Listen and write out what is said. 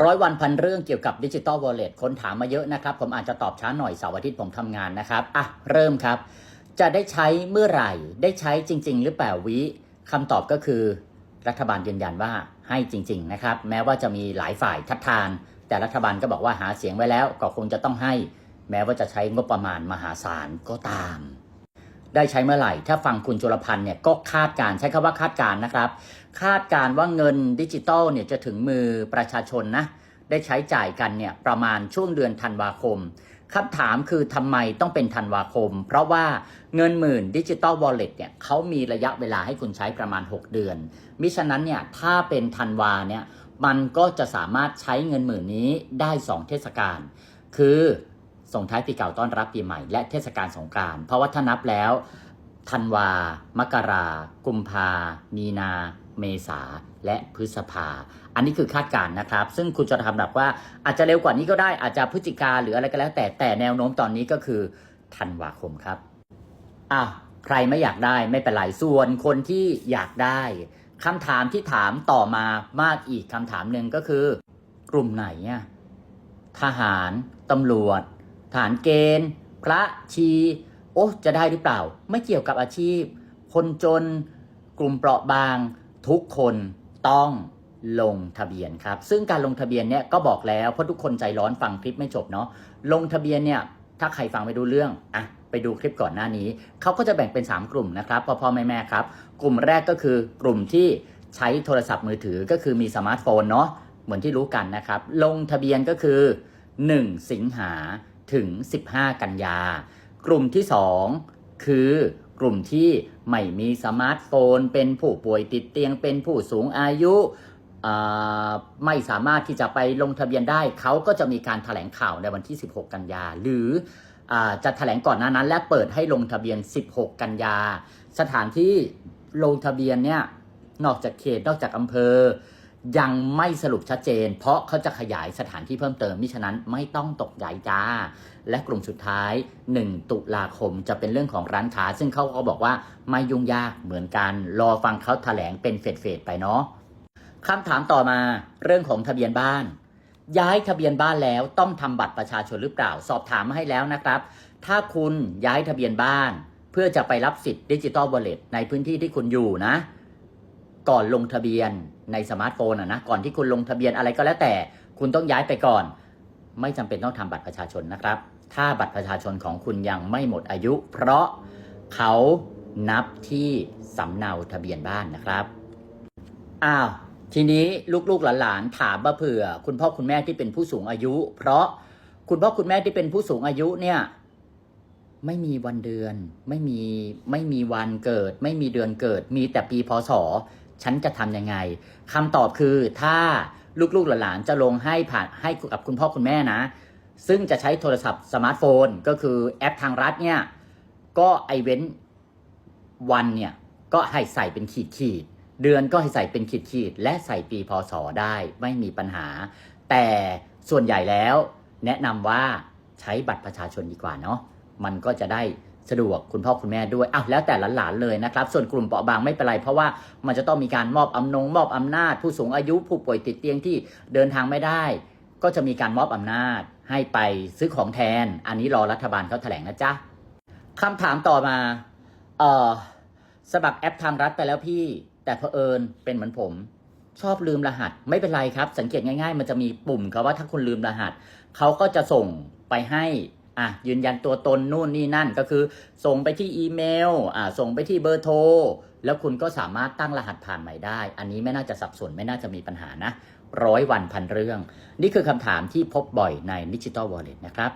ร้อยวันพันเรื่องเกี่ยวกับดิจิ t a ลวอลเล็ตคนถามมาเยอะนะครับ ผมอาจจะตอบช้าหน่อยเสาร์อาทิตย์ผมทำงานนะครับอะเริ่มครับ จะได้ใช้เมื่อไหร่ ได้ใช้จริง ๆ หรือเปล่าวิคำตอบก็คือ รัฐบาลยืนยันว่าให้จริง ๆ นะครับ แม้ว่าจะมีหลายฝ่ายทัดทาน แต่รัฐบาลก็บอกว่าหาเสียงไว้แล้วก็คงจะต้องให้ แม้ว่าจะใช้งบประมาณมหาศาลก็ตาม ได้ใช้เมื่อไหร่ ถ้าฟังคุณจุลพันธ์เนี่ยก็คาดการใช้คำว่าคาดการนะครับ คาดการว่าเงินดิจิตอลเนี่ยจะถึงมือประชาชนนะได้ใช้จ่ายกันเนี่ยประมาณช่วงเดือนธันวาคมคำถามคือทำไมต้องเป็นธันวาคม เพราะว่าเงินหมื่นดิจิตอลวอลเล็ตเนี่ยเขามีระยะเวลาให้คุณใช้ประมาณ 6 เดือน มิฉะนั้นเนี่ยถ้าเป็นธันวาเนี่ยมันก็จะสามารถใช้เงินหมื่นนี้ได้ 2 เทศกาลคือ ส่งท้ายปีเก่าต้อนรับปีใหม่และเทศกาลสงกรานต์เพราะว่าถ้านับแล้วธันวา มกรา กุมภา มีนา เมษา และพฤษภา อันนี้คือคาดการณ์นะครับ ซึ่งคุณจะทำแบบว่าอาจจะเร็วกว่านี้ก็ได้ อาจจะพฤศจิกาหรืออะไรก็แล้ว แต่แต่แนวโน้มตอนนี้ก็คือธันวาคมครับ อ้าว ใครไม่อยากได้ไม่เป็นไร ส่วนคนที่อยากได้คำถามที่ถามต่อมามากอีกคำถามหนึ่งก็คือ กลุ่มไหนอะทหาร ตำรวจ ทหารเกณฑ์ พระชี โอ้จะได้หรือเปล่า ไม่เกี่ยวกับอาชีพ คนจนกลุ่มเปราะบาง ทุกคนต้องลงทะเบียนครับ ซึ่งการลงทะเบียนเนี่ยก็บอกแล้วเพราะทุกคนใจร้อนฟังคลิปไม่จบเนาะลงทะเบียนเนี่ยถ้าใครฟังไม่ดูเรื่องอะไปดูคลิปก่อนหน้านี้ เขาก็จะแบ่งเป็น 3 กลุ่มนะครับพ่อพ่อแม่แม่ครับ กลุ่มแรกก็คือกลุ่มที่ใช้โทรศัพท์มือถือก็คือมีสมาร์ทโฟนเนาะเหมือนที่รู้กันนะครับ ลงทะเบียนก็คือ 1 สิงหา ถึง 15 กันยา กลุ่มที่ 2 คือกลุ่มที่ไม่มีสมาร์ทโฟน เป็นผู้ป่วยติดเตียงเป็นผู้สูงอายุอ่าไม่สามารถที่จะไปลงทะเบียนได้ เขาก็จะมีการถแถลงข่าวในวันที่ 16 กันยา หรืออาจะถแถลงก่อนหน้านั้น และเปิดให้ลงทะเบียน 16 กันยา สถานที่ลงทะเบียนเนี่ยนอกจากเขตนอกจากอำเภอ ยังไม่สรุปชัดเจน เพราะเขาจะขยายสถานที่เพิ่มเติมมิฉะนั้นไม่ต้องตกใจจ้า และกลุ่มสุดท้าย 1 ตุลาคมจะเป็นเรื่องของร้านค้า ซึ่งเขาก็บอกว่าไม่ยุ่งยากเหมือนกัน รอฟังเขาแถลงเป็นเฟดเฟดๆไปเนาะคำถามต่อมาเรื่องของทะเบียนบ้าน ย้ายทะเบียนบ้านแล้วต้องทำบัตรประชาชนหรือเปล่า สอบถามมาให้แล้วนะครับ ถ้าคุณย้ายทะเบียนบ้าน เพื่อจะไปรับสิทธิ์ดิจิ t a ลวอลเล็ตในพื้นที่ที่คุณอยู่นะ ก่อนลงทะเบียนในสมาร์ทโฟนอะนะก่อนที่คุณลงทะเบียนอะไรก็แล้วแต่ คุณต้องย้ายไปก่อน ไม่จำเป็นต้องทำบัตรประชาชนนะครับ ถ้าบัตรประชาชนของคุณยังไม่หมดอายุ เพราะเขานับที่สำเนาทะเบียนบ้านนะครับอ้าวทีนี้ลูกๆหลานๆถามมาเผื่อ คุณพ่อคุณแม่ที่เป็นผู้สูงอายุ เพราะคุณพ่อคุณแม่ที่เป็นผู้สูงอายุเนี่ยไม่มีวันเดือน ไม่มีไม่มีวันเกิด ไม่มีเดือนเกิด มีแต่ปีพศ ฉันจะทำยังไงคำตอบคือถ้าลูกๆหลานๆจะลงให้ผ่านให้กับคุณพ่อคุณแม่นะ ซึ่งจะใช้โทรศัพท์สมาร์ทโฟน ก็คือแอปทางรัฐเนี่ย ก็ไอเว้นวันเนี่ย ก็ให้ใส่เป็นขีดขีด เดือนก็ให้ใส่เป็นขีดขีด และใส่ปีพศได้ไม่มีปัญหา แต่ส่วนใหญ่แล้ว แนะนำว่าใช้บัตรประชาชนดีกว่าเนาะมันก็จะได้ สะดวกคุณพ่อคุณแม่ด้วยอ้าวแล้วแต่หลานๆเลยนะครับ ส่วนกลุ่มเปราะบางไม่เป็นไร เพราะว่ามันจะต้องมีการมอบอำนงมอบอำนาจ ผู้สูงอายุผู้ป่วยติดเตียงที่เดินทางไม่ได้ ก็จะมีการมอบอำนาจ ให้ไปซื้อของแทน อันนี้รอรัฐบาลเขาแถลงนะจ๊ะคำถามต่อมาเออสมัครแอปทางรัฐไปแล้วพี่ แต่เผอิญเป็นเหมือนผม ชอบลืมรหัส ไม่เป็นไรครับ สังเกตง่าย ๆ มันจะมีปุ่มครับว่าถ้าคุณลืมรหัสเขาก็จะส่งไปให้ อะยืนยันตัวตนนู่นนี่นั่นก็คือ ส่งไปที่อีเมลอ่าส่งไปที่เบอร์โทรแล้วคุณก็สามารถตั้งรหัสผ่านใหม่ได้ อันนี้ไม่น่าจะสับสนไม่น่าจะมีปัญหานะร้อยวันพันเรื่อง นี่คือคำถามที่พบบ่อยในดิจิ t a ลวอลเล็ตนะครับ